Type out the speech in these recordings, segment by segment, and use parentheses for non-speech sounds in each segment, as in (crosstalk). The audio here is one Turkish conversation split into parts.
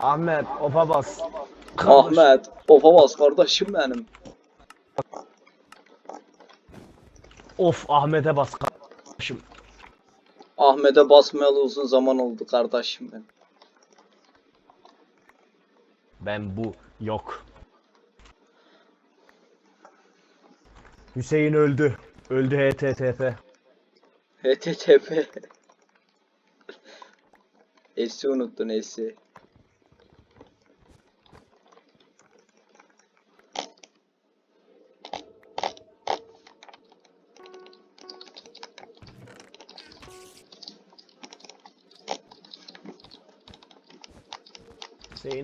Ahmet ofa bas. Ahmet. Ofa bas kardeşim benim. Of Ahmet'e bas kardeşim. Ahmet'e basmayalı uzun zaman oldu kardeşim benim. Ben bu yok. Hüseyin öldü. Öldü HTTP. HTTP. Esi (laughs) unuttun Esi.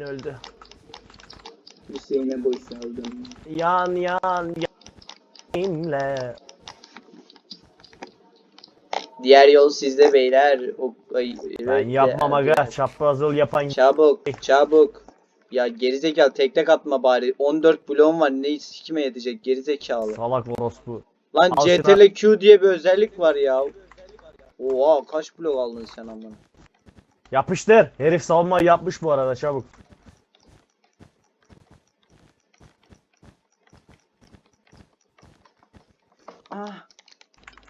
Öldü. Hüseyin'e boş aldım. Yan yan yanimle. Diğer yol sizde beyler. O, ay, Ben evet, yapmam evet. aga. Çaprazıl yapan Çabuk, çabuk. Ya gerizekalı tek tek atma bari. 14 bloğum var. Ne kime yetecek gerizekalı. salak orospu. Lan Al şuna. CTRL Q diye bir özellik var ya. Oha kaç blok aldın sen amına. Yapıştır. Herif savunmayı yapmış bu arada çabuk. Ah.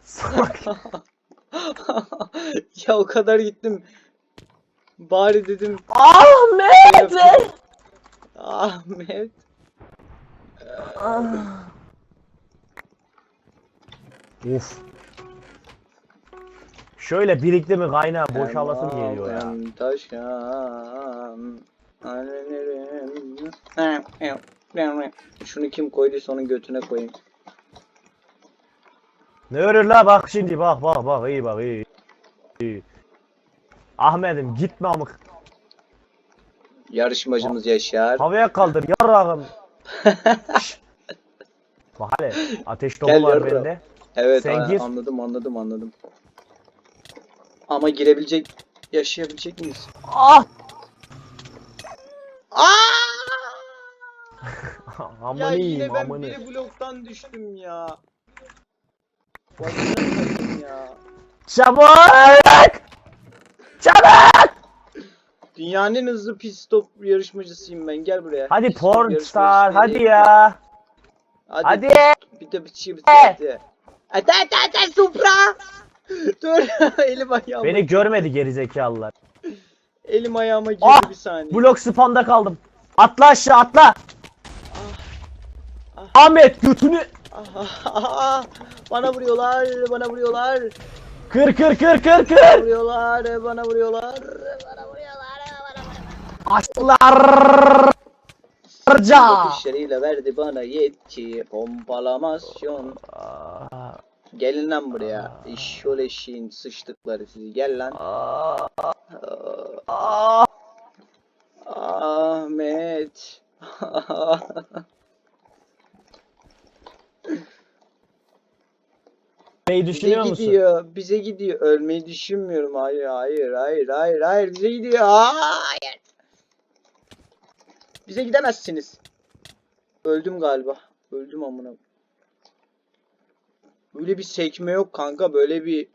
Salak. (laughs) ya o kadar gittim. Bari dedim Ahmet! Ahmet. Uf. Şöyle birikti mi kaynağı boşalasım geliyor ya. Taşan. Şunu kim koyduysa onun götüne koyayım. Ne örür la bak şimdi bak bak bak iyi bak iyi. iyi. Ahmet'im gitme amık. Yarışmacımız Yaşar. Havaya kaldır yarrağım. (laughs) Bak hele ateş topu Gel var yarrağım. bende. Evet Sen a- gir. anladım anladım anladım. Ama girebilecek, yaşayabilecek miyiz? Ah! Aa! (laughs) Aman Ya yine ben amanı. biri bloktan düştüm ya. Ya. Çabuk! Çabuk! Dünyanın en hızlı pit stop yarışmacısıyım ben. Gel buraya. Hadi Pit stop porn yarışmacısı star nereye hadi ya. Hadi. Bir de bir şey bir hadi hadi Supra. (laughs) Dur. (laughs) Elim ayağıma. Beni görmedi gerizekalılar. Elim ayağıma girdi Ah! bir saniye. Blok spamda kaldım. Atla aşağı atla. Ah. Ahmet götünü Ah, bana vuruyorlar, bana vuruyorlar, kır kır kır kır bana kır. vuruyorlar, bana vuruyorlar, bana vuruyorlar, bana Açlar. Bakışlarıyla verdi bana yetki, pompalamasyon. Ah, Gelin lan buraya. İşşol eşeğin sıçtıkları sizi. Gel lan. ah. Ahmet. (laughs) Bize düşünüyor musun? gidiyor, bize gidiyor. Ölmeyi düşünmüyorum. Hayır, hayır, hayır, hayır, hayır. Bize gidiyor. Hayır. Bize gidemezsiniz. Öldüm galiba. Öldüm amına. Böyle bir sekme yok kanka. Böyle bir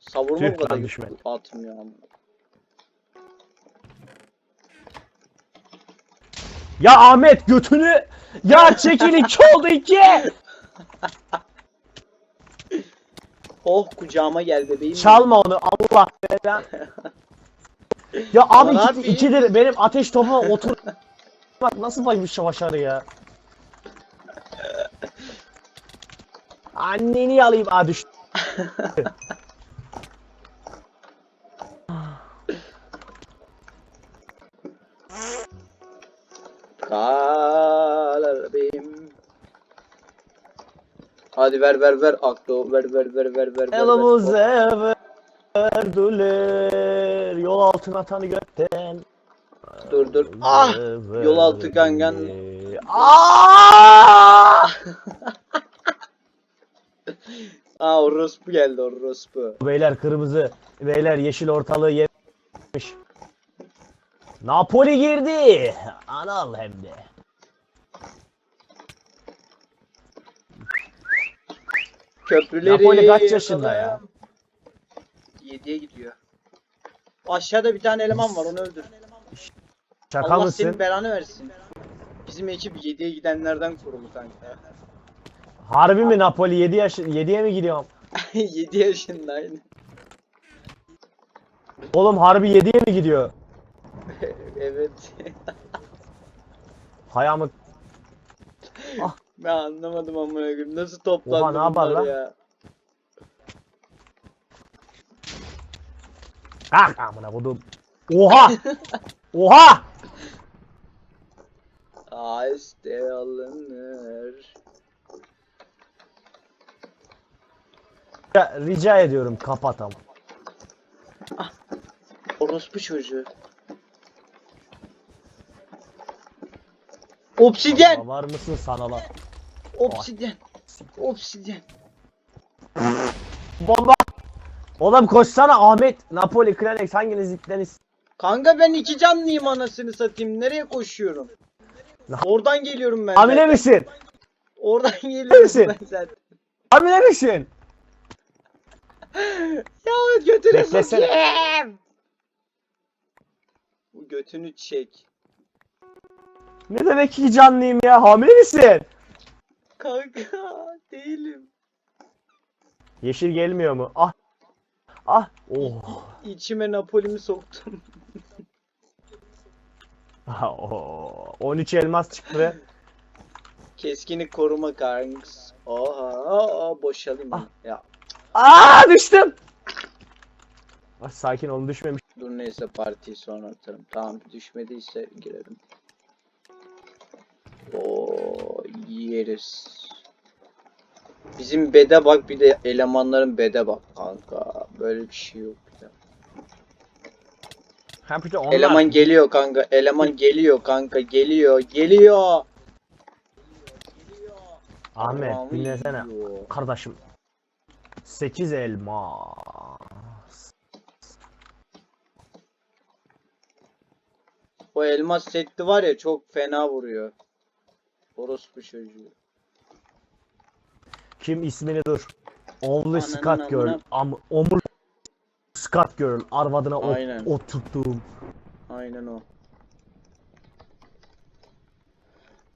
savurma Tüh bu kadar düşme. atmıyor amına. Ya Ahmet götünü. Ya çekil iki (laughs) oldu iki. (laughs) Oh kucağıma gel bebeğim. Çalma onu Allah belan. (laughs) Ya abi Ama iki, abi- ikidir benim ateş topuma otur. Bak nasıl baymış başarı ya. (laughs) Anneni alayım düştü. (laughs) Hadi ver ver ver aklı ver ver ver ver ver. Elimize verdiler yol altına tanı gökten. Dur dur. Ah! Yol altı gangan. Aa! Aa orospu geldi orospu. Beyler kırmızı, beyler yeşil ortalığı yemiş. Napoli girdi. Anal hem de. Köprüleri Napoli kaç yaşında ya? 7'ye gidiyor. Aşağıda bir tane eleman var onu öldür. Şaka Allah mısın? senin belanı versin. Bizim ekip 7'ye gidenlerden kurulu kanka. Harbi mi Napoli 7 yaş 7'ye mi gidiyorum? (laughs) 7 yaşında aynı. Oğlum harbi 7'ye mi gidiyor? (laughs) evet. Hayamı (laughs) ben anlamadım amına koyayım. Nasıl toplandı Oha, ne yapar bunlar lan? ya? kalk amına kodum. Oha! Oha! Aiste alınır. Ya, rica ediyorum kapat ama. Orospu çocuğu. Obsidyen! Var mısın sana lan? Obsidyen! Obsidyen! Bomba! Oğlum koşsana Ahmet. Napoli, Klanex hanginiz itteniz? Kanka ben iki canlıyım anasını satayım. Nereye koşuyorum? Oradan geliyorum ben Hamile zaten. misin? Oradan geliyorum misin? ben zaten. Hamile misin? (laughs) Ya götünü Beklesene. sokayım. Bu götünü çek. Ne demek ki canlıyım ya? Hamile misin? Kanka (laughs) değilim. Yeşil gelmiyor mu? Ah. Ah. Oh. İçime Napoli'mi soktum. Ah, oh. 13 elmas çıktı. Keskinlik koruma kanks. Oha, aa, boşalayım. Ah. Ya Aa düştüm. Ah, sakin olun düşmemiş. dur neyse partiyi sonra atarım. Tamam düşmediyse girelim. Yeriz. Bizim bede bak bir de elemanların bede bak kanka. Böyle bir şey yok ya. Hem bir de onlar. Eleman geliyor kanka. Eleman geliyor kanka. Geliyor. Geliyor. Ahmet Tamam, dinlesene. yiyor. Kardeşim. 8 elma. O elmas setli var ya çok fena vuruyor. Orospu çocuğu. Kim ismini dur. Only Ananın Scott Girl. amına- Am Omur Scott Girl. Arvadına ot, Aynen. oturttuğum. Aynen o.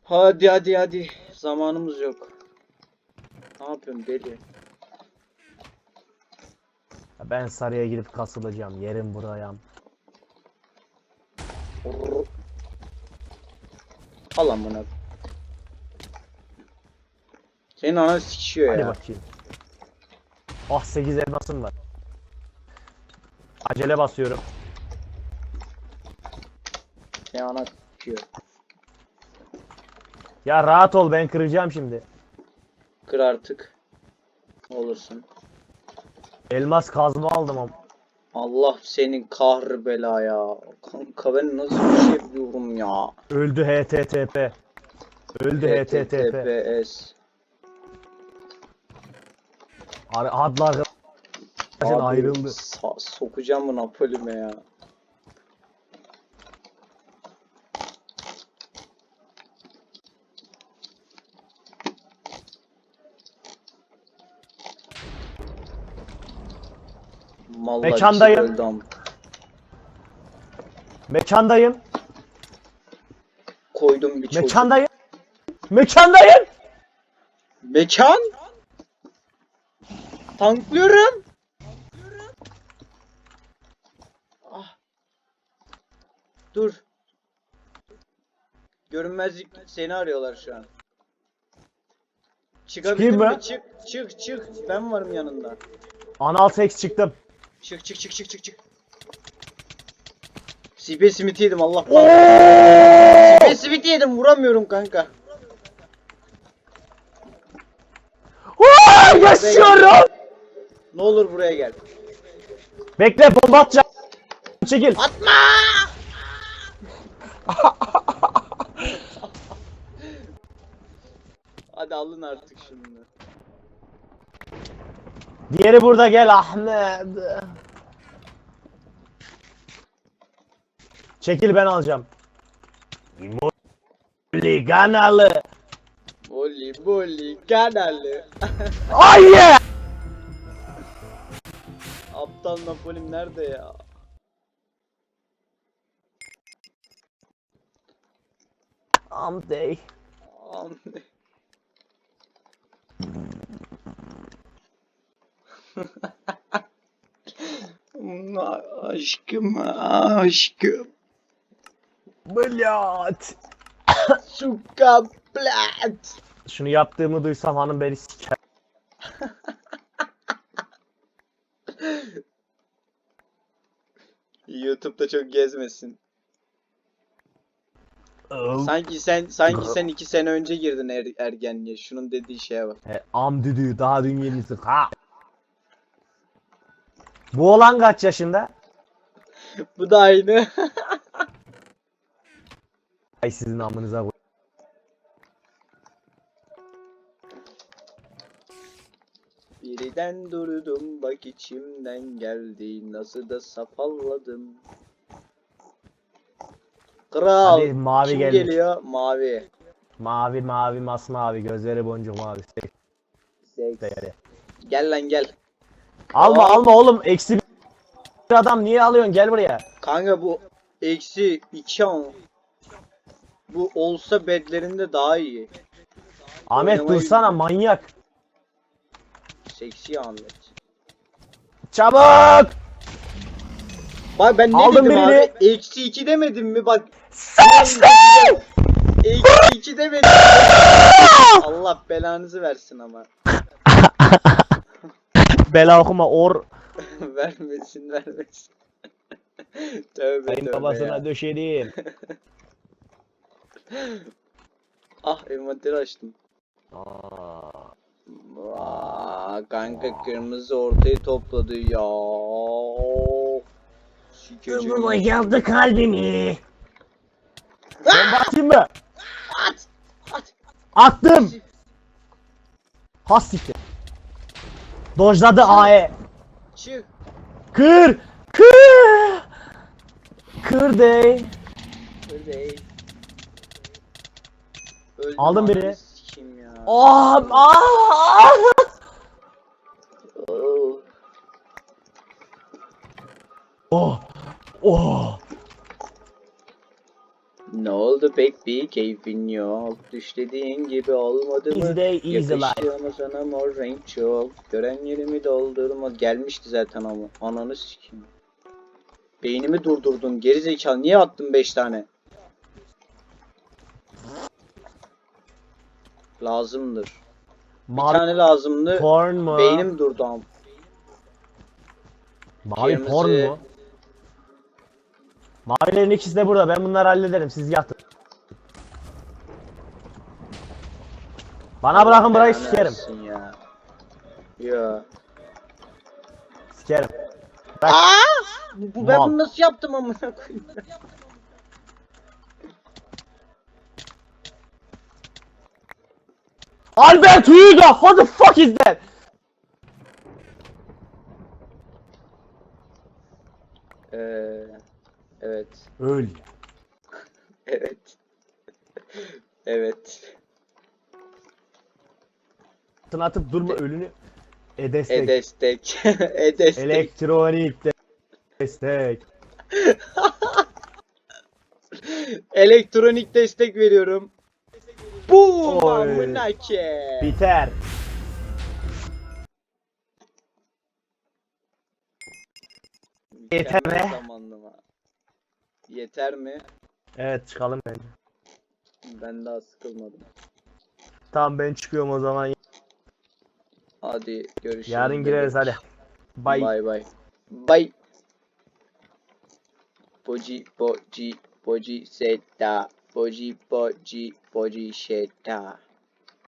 Hadi hadi hadi. Zamanımız yok. Ne yapıyorsun deli? Ben sarıya gidip kasılacağım. Yerim buraya. Al amına. Senin anan sikişiyor Hadi ya. bakayım. Ah 8 elmasım var. Acele basıyorum. Senin anan sikişiyor. Ya rahat ol ben kıracağım şimdi. Kır artık. Olursun. Elmas kazma aldım ama. Allah senin kahrı bela ya. Kanka ben nasıl bir şey yapıyorum ya. Öldü HTTP. Öldü HTTP. HTTPS. Adlı arkadaşın ayrıldı. sa- sokacağım bu Napoli'me ya. Vallahi Mekandayım. ama. Mekandayım. Koydum bir çocuk. Mekandayım. Mekandayım. Mekan? Tanklıyorum. Ah. Dur. Görünmezlik seni arıyorlar şu an. Çıkabildin mi? Çık, çık, çık. Ben varım yanında. Anal seks çıktım. Çık, çık, çık, çık, çık, çık. CP Smith yedim Allah Oo! CP Smith yedim vuramıyorum kanka. Yaşıyorum. Ne olur buraya gel. Bekle bomba atacağım. Çekil. Atma! (laughs) Hadi alın artık şunu. Diğeri burada gel Ahmet. Çekil ben alacağım. Molly kanalı. Boli boli kanalı. Ay yeah! Aptal Napolim nerede ya? Amday. Am- aşkım aşkım Blyat. Suka plat Şunu yaptığımı duysam hanım beni siker. YouTube'da çok gezmesin. Sanki... Sen sanki sen iki sene önce girdin er, ergenliğe. Şunun dediği şeye bak. He, am düdüğü daha dün yenisi. Ha. Bu olan kaç yaşında? (laughs) Bu da aynı. (laughs) Ay sizin amınıza koy. Birden durdum bak içimden geldi nasıl da safalladım. Kral. Hadi mavi Kim gelmiş. geliyor? Mavi. Mavi mavi masmavi gözleri boncuk mavi. Sek Seks. değeri. Gel lan gel. Alma Aa. alma oğlum eksi bir adam niye alıyorsun gel buraya. Kanka bu eksi 2 ama. Bu olsa bedlerinde daha iyi. Ahmet Oynamayı- dursana manyak. Seksi Ahmet. Çabuk. Bak ben ne Aldım dedim birini. abi? Eksi 2 demedim mi? Bak Seçtim. eksi 2 demedim. Allah belanızı versin ama. (laughs) Bela okuma or. (laughs) vermesin vermesin. (laughs) tövbe Sayın tövbe babasına ya. döşedim. Ah envanteri açtım. Aa, Aa, kanka kırmızı ortayı topladı ya. Sikeceğim. yandı kalbimi. Ben batayım mı? At! At! Attım. Has. Dojladı AE. Çık! Kır. Kır. Kır dey. Öyle. Öldüm Aldım biri. Oh, ah. Oh. Oh. Ne oldu bir keyfin yok. Düş dediğin gibi olmadı mı? Day, easy life. Yakıştı ama sana mor renk çok. Gören yerimi doldurma. Gelmişti zaten ama. Ananı sikeyim. Beynimi durdurdun. Geri zekalı. Niye attın 5 tane? Lazımdır. Bir Mavi tane lazımdı. porn mu? Beynim durdu ama. Mavi Kırmızı. porn mu? Mavilerin ikisi de burada. Ben bunları hallederim. Siz yatın. Bana bırakın burayı sikerim. Ya. Ya. Sikerim. Aa! Bu, bu ben bunu nasıl yaptım amına koyayım? Albert Hugo! What the fuck is that? Ee, evet. Öl. (laughs) Evet. (laughs) evet. Atın atıp durma ölünü. E (laughs) destek. E destek. e destek. Elektronik de- destek. Elektronik destek veriyorum. Boom Oy. amına ke. Biter. Yeter be. zamanlama. Yeter mi? Evet çıkalım bence. Ben daha sıkılmadım. Tamam ben çıkıyorum o zaman. Hadi görüşürüz. Yarın gireriz hadi. Bye. Bye bye. Bye. Boji boji boji seta. Boji boji boji seta.